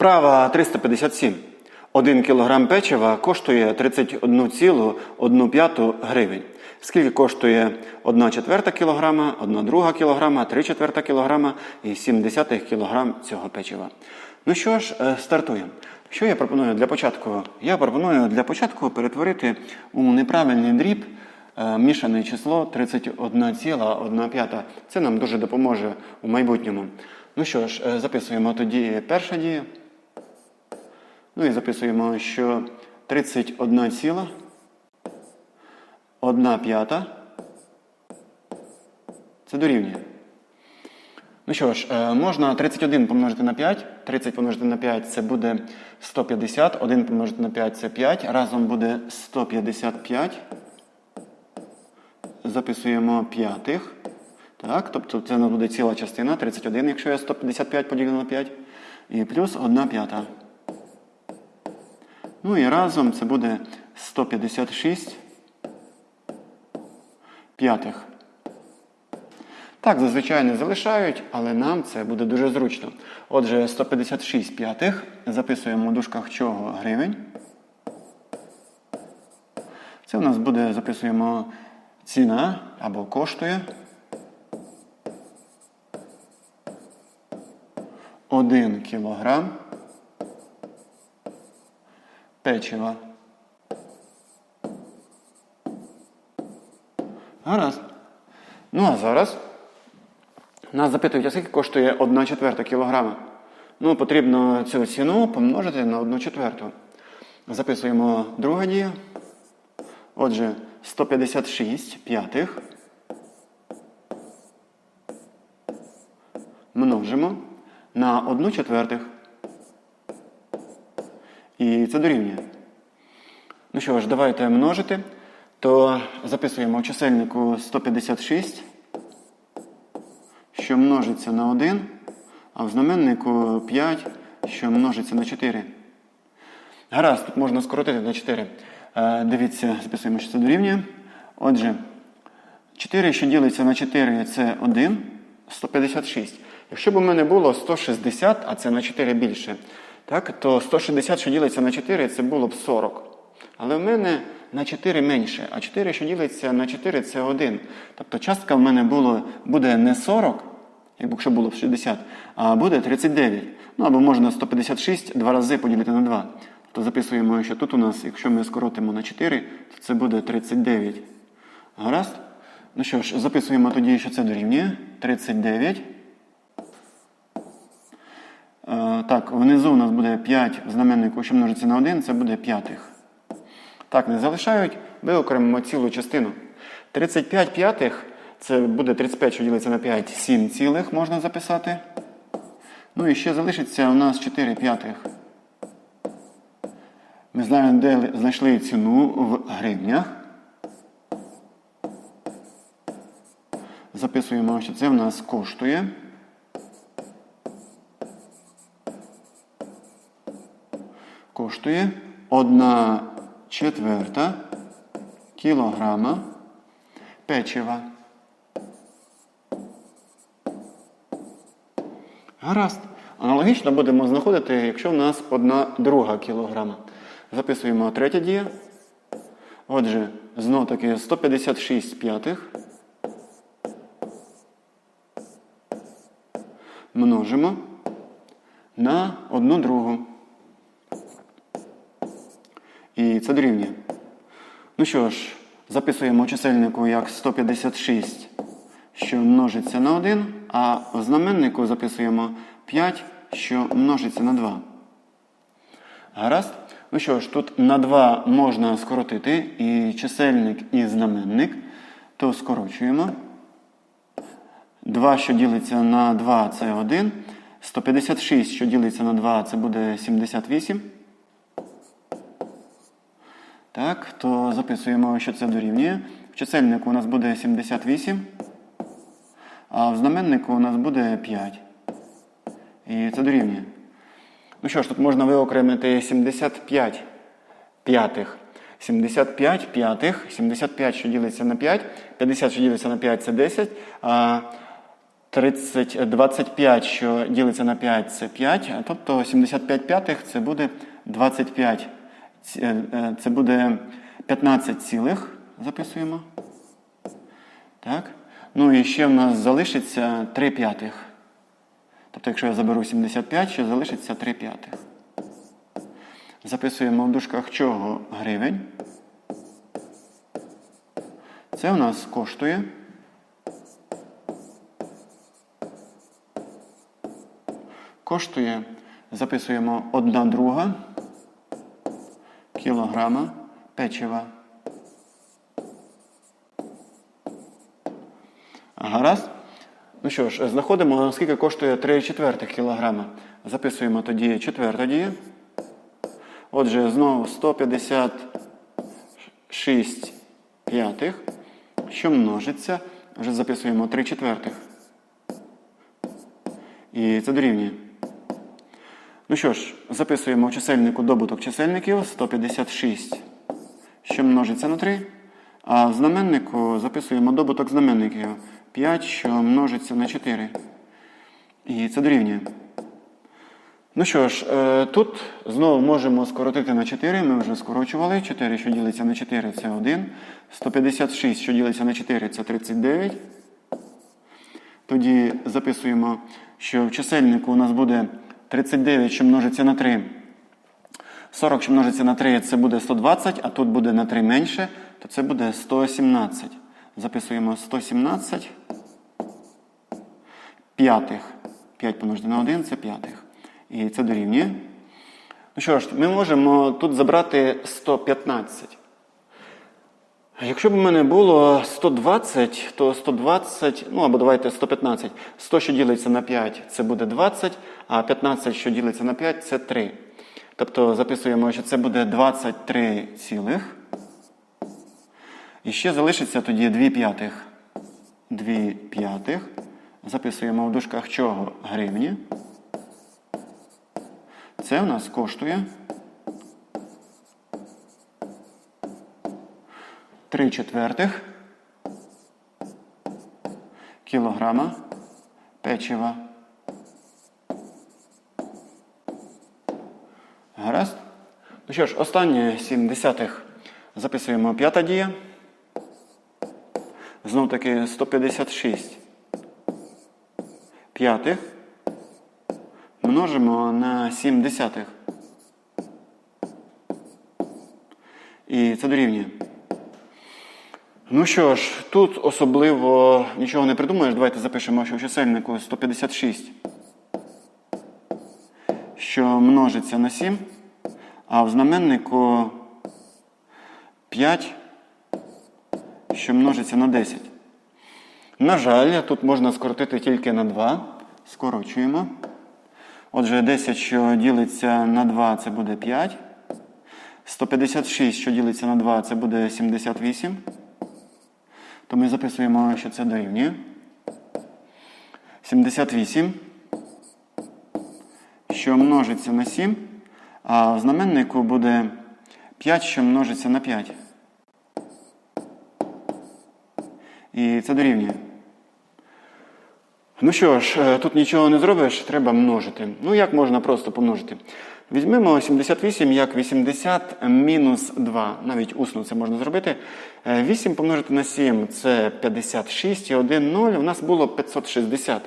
Вправа 357. 1 кг печива коштує 31,1 гривень. Скільки коштує 1 четверта кілограма, 1 друга кілограма, 3 четверта кілограма і 7 десятих кілограм цього печива. Ну що ж, е, стартуємо. Що я пропоную для початку? Я пропоную для початку перетворити у неправильний дріб е, мішане число 31,1. Це нам дуже допоможе у майбутньому. Ну що ж, е, записуємо тоді перша дія. Ну і записуємо, що 31 ціла, 1 п'ята. Це дорівнює. Ну що ж, е, можна 31 помножити на 5. 30 помножити на 5 це буде 150. 1 помножити на 5 це 5. Разом буде 155. Записуємо п'ятих. Так, тобто це буде ціла частина 31, якщо я 155 поділю на 5. І плюс 1 п'ята. Ну і разом це буде 156 п'ятих. Так, зазвичай не залишають, але нам це буде дуже зручно. Отже, 156 п'ятих. Записуємо у дужках чого гривень. Це у нас буде, записуємо ціна або коштує. 1 кілограм печива. Гаразд. Ну, а зараз нас запитують, а скільки коштує 1 четверта кілограма? Ну, потрібно цю ціну помножити на 1 четверту. Записуємо друга дія. Отже, 156 п'ятих. Множимо на 1 четвертих. І це дорівнює. Ну що ж, давайте множити. То записуємо в чисельнику 156, що множиться на 1, а в знаменнику 5, що множиться на 4. Гаразд, тут можна скоротити на 4. Е, дивіться, записуємо, що це дорівнює. Отже, 4, що ділиться на 4, це 1, 156. Якщо б у мене було 160, а це на 4 більше, так, то 160, що ділиться на 4, це було б 40. Але в мене на 4 менше, а 4, що ділиться на 4, це 1. Тобто частка в мене було, буде не 40, якщо було б 60, а буде 39. Ну або можна 156 два рази поділити на 2. Тобто записуємо, що тут у нас, якщо ми скоротимо на 4, то це буде 39. Гаразд? Ну що ж, записуємо тоді, що це дорівнює. 39. Е, так, внизу у нас буде 5 в знаменнику, що множиться на 1, це буде п'ятих. Так, не залишають, виокремимо цілу частину. 35 п'ятих, це буде 35, що ділиться на 5, 7 цілих можна записати. Ну і ще залишиться у нас 4 п'ятих. Ми знаємо, де знайшли ціну в гривнях. Записуємо, що це в нас коштує. Коштує 1 четверта кілограма печива. Гаразд. Аналогічно будемо знаходити, якщо в нас одна друга кілограма. Записуємо третя дія. Отже, знов таки 156 п'ятих. Множимо на одну другу. І це дорівнює. Ну що ж, записуємо чисельнику як 156, що множиться на 1, а в знаменнику записуємо 5, що множиться на 2. Гаразд? Ну що ж, тут на 2 можна скоротити і чисельник, і знаменник, то скорочуємо. 2, що ділиться на 2, це 1. 156, що ділиться на 2, це буде 78. Так, то записуємо, що це дорівнює. В чисельнику у нас буде 78, а в знаменнику у нас буде 5. І це дорівнює. Ну що ж, тут можна виокремити 75 п'ятих. 75 п'ятих, 75, що ділиться на 5, 50, що ділиться на 5, це 10. А 30, 25, що ділиться на 5, це 5, а тобто 75 п'ятих це буде 25. Е, е, Це буде 15 цілих. Записуємо. Так. Ну і ще в нас залишиться 3 п'ятих. Тобто, якщо я заберу 75, ще залишиться 3 п'ятих. Записуємо в дужках чого гривень. Це у нас коштує. Коштує, записуємо 1 друга кілограма печива. Гаразд. Ну що ж, знаходимо, скільки коштує 3 четвертих кілограма. Записуємо тоді четверта дія. Отже, знову 156 п'ятих, що множиться. Вже записуємо 3 четвертих. І це дорівнює. Ну що ж, записуємо в чисельнику добуток чисельників 156, що множиться на 3. А в знаменнику записуємо добуток знаменників 5, що множиться на 4. І це дорівнює. Ну що ж, е, тут знову можемо скоротити на 4. Ми вже скорочували. 4, що ділиться на 4, це 1. 156, що ділиться на 4, це 39. Тоді записуємо, що в чисельнику у нас буде 39, що множиться на 3. 40, що множиться на 3, це буде 120, а тут буде на 3 менше, то це буде 117. Записуємо 117 п'ятих. 5 помножити на 1 це п'ятих. І це дорівнює. Ну що ж, ми можемо тут забрати 115. Якщо б у мене було 120, то 120, ну або давайте 115. 100, що ділиться на 5, це буде 20, а 15, що ділиться на 5, це 3. Тобто записуємо, що це буде 23 цілих. І ще залишиться тоді 2 п'ятих. 2 п'ятих. Записуємо в дужках чого гривні. Це у нас коштує 3 четвертих кілограма печива. Гаразд. Ну що ж, останнє 7 десятих записуємо п'ята дія. Знов таки 156 п'ятих множимо на 7 десятих. І це дорівнює. Ну що ж, тут особливо нічого не придумаєш. Давайте запишемо, що в чисельнику 156, що множиться на 7, а в знаменнику 5, що множиться на 10. На жаль, тут можна скоротити тільки на 2. Скорочуємо. Отже, 10, що ділиться на 2, це буде 5. 156, що ділиться на 2, це буде 78. То ми записуємо, що це дорівнює. 78, що множиться на 7, а в знаменнику буде 5, що множиться на 5. І це дорівнює. Ну що ж, е, тут нічого не зробиш, треба множити. Ну, як можна просто помножити? Візьмемо 78 як 80 мінус 2. Навіть усно це можна зробити. Е, 8 помножити на 7 це 56 і 1 0. У нас було 560.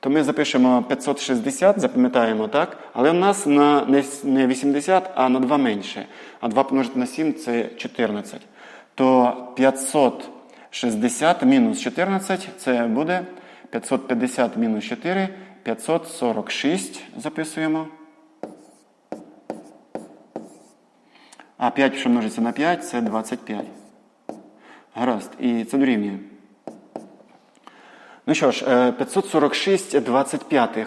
То ми запишемо 560, запам'ятаємо, так? Але в нас на не 80, а на 2 менше. А 2 помножити на 7 це 14. То 560 мінус 14 це буде 550 мінус 4, 546 записуємо. А 5, що множиться на 5, це 25. Гаразд. І це дорівнює. Ну що ж, е, 546 25.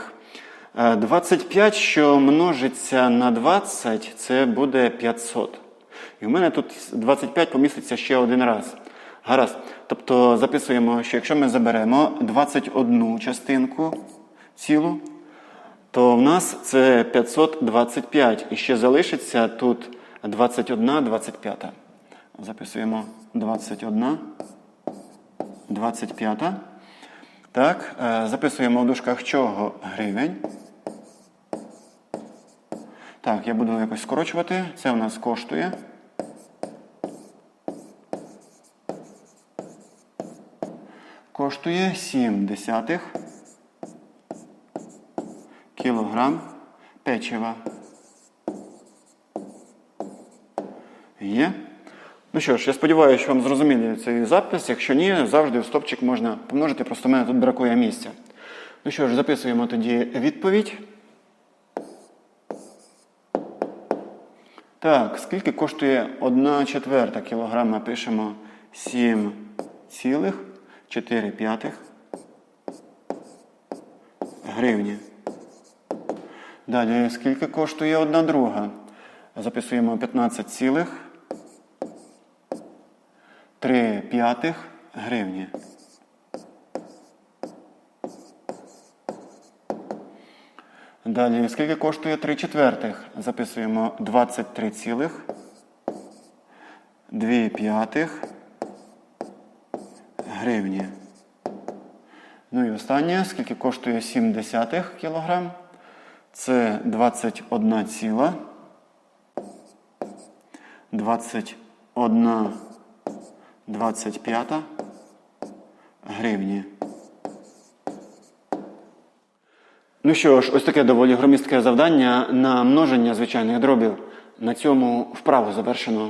Е, 25, що множиться на 20, це буде 500. І в мене тут 25 поміститься ще один раз. Гаразд. Тобто записуємо, що якщо ми заберемо 21 частинку цілу, то в нас це 525. І ще залишиться тут 21, 25. Записуємо 21, 25. Так, е, записуємо в дужках чого гривень. Так, я буду якось скорочувати. Це у нас коштує. Коштує 7 десятих кілограм печива. Є. Ну що ж, я сподіваюся, що вам зрозуміли цей запис. Якщо ні, завжди в стопчик можна помножити, просто в мене тут бракує місця. Ну що ж, записуємо тоді відповідь. Так, скільки коштує 1 четверта кілограма? Пишемо 7,4 п'ятих гривні. Далі, скільки коштує 1 друга? Записуємо 15 цілих 3 п'ятих гривні. Далі, скільки коштує 3 четвертих? Записуємо 23 цілих 2 п'ятих гривні. Ну і останнє, скільки коштує 7 десятих кілограм? Це 21 ціла. 21 25 гривні. Ну що ж, ось таке доволі громістке завдання на множення звичайних дробів. На цьому вправу завершено.